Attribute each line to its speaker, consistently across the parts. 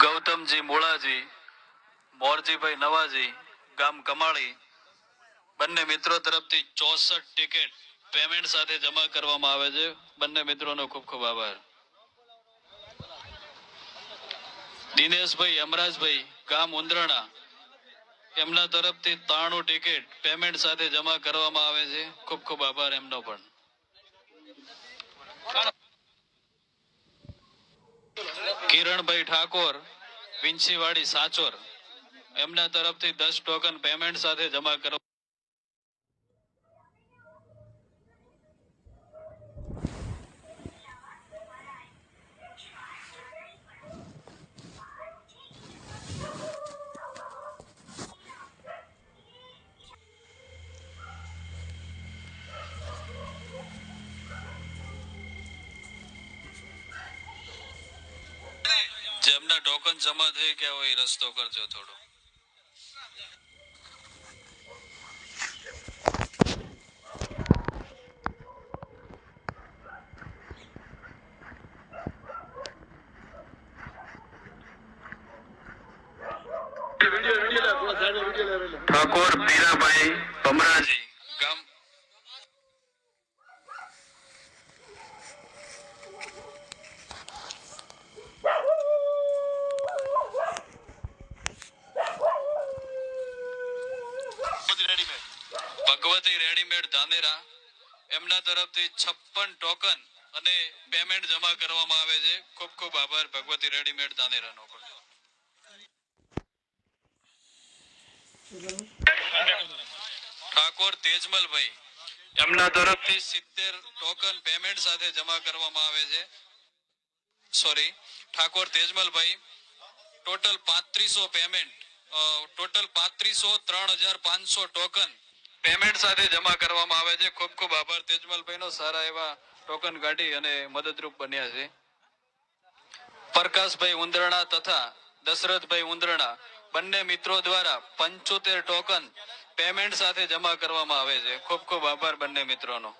Speaker 1: ગૌતમજી મોળાજી મોરજીભાઈ નવાજી ગામ કમાળી બંને મિત્રો તરફથી ચોસઠ ટિકિટ પેમેન્ટ સાથે જમા કરવામાં આવે છે. બંને મિત્રોનો ખૂબ ખૂબ આભાર. દિનેશભાઈ યમરાજભાઈ ગામ ઉંદરણા, એમના તરફથી ત્રાણું ટિકિટ પેમેન્ટ સાથે જમા કરવામાં આવે છે. ખૂબ ખૂબ આભાર એમનો પણ. કિરણભાઈ ઠાકોર, વિંછીવાડી સાચોર. એમના તરફથી દસ ટોકન પેમેન્ટ સાથે જમા કરવા જેમના ટોકન જમા થઈ ગયા હોય એ રસ્તો કરજો થોડો. ઠાકોર પીરાભાઈ ભમરાજી. ભગવતી રેડીમેડ ધાનેરા એમના તરફથી છપ્પન ટોકન અને પેમેન્ટ જમા કરવામાં આવે છે. ખૂબ ખૂબ આભાર ભગવતી રેડીમેડ ધાનેરાનો ઠાકોર તેજમલભાઈ, એમના તરફથી સિત્તેર ટોકન પેમેન્ટ સાથે જમા કરવામાં આવે છે. સોરી ઠાકોર તેજમલભાઈ ટોટલ પાંત્રીસો પેમેન્ટ ટોટલ પાંત્રીસો ત્રણ હજાર પાંચસો ટોકન પેમેન્ટ સાથે જમા કરવામાં આવે છે. ખૂબ ખૂબ આભાર તેજમલભાઈનો. સારા એવા ટોકન કાઢી અને મદદરૂપ બન્યા છે. પ્રકાશભાઈ ઉંદરણા તથા દશરથભાઈ ઉંદરણા બંને મિત્રો દ્વારા પંચોતેર ટોકન પેમેન્ટ સાથે જમા કરવામાં આવે છે. ખૂબ ખૂબ આભાર બંને મિત્રોનો.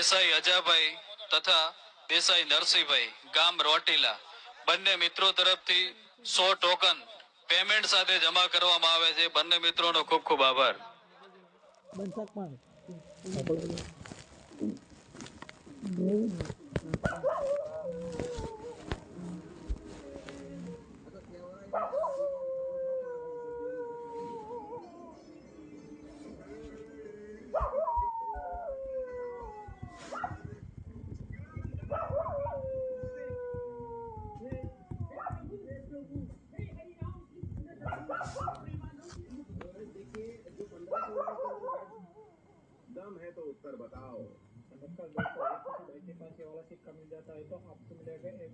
Speaker 1: દેસાઈ અજાભાઈ તથા દેસાઈ નરસિંહભાઈ, ગામ રોટીલા બંને મિત્રો તરફથી સો ટોકન પેમેન્ટ સાથે જમા કરવામાં આવે છે બંને મિત્રોનો ખૂબ ખૂબ આભાર
Speaker 2: Thank you. तो उत्तर बताओ
Speaker 3: नमस्कार दोस्तों आपको ऐसे पास ये वाला सिक्का मिल जाता है तो आपको मिलेगा एक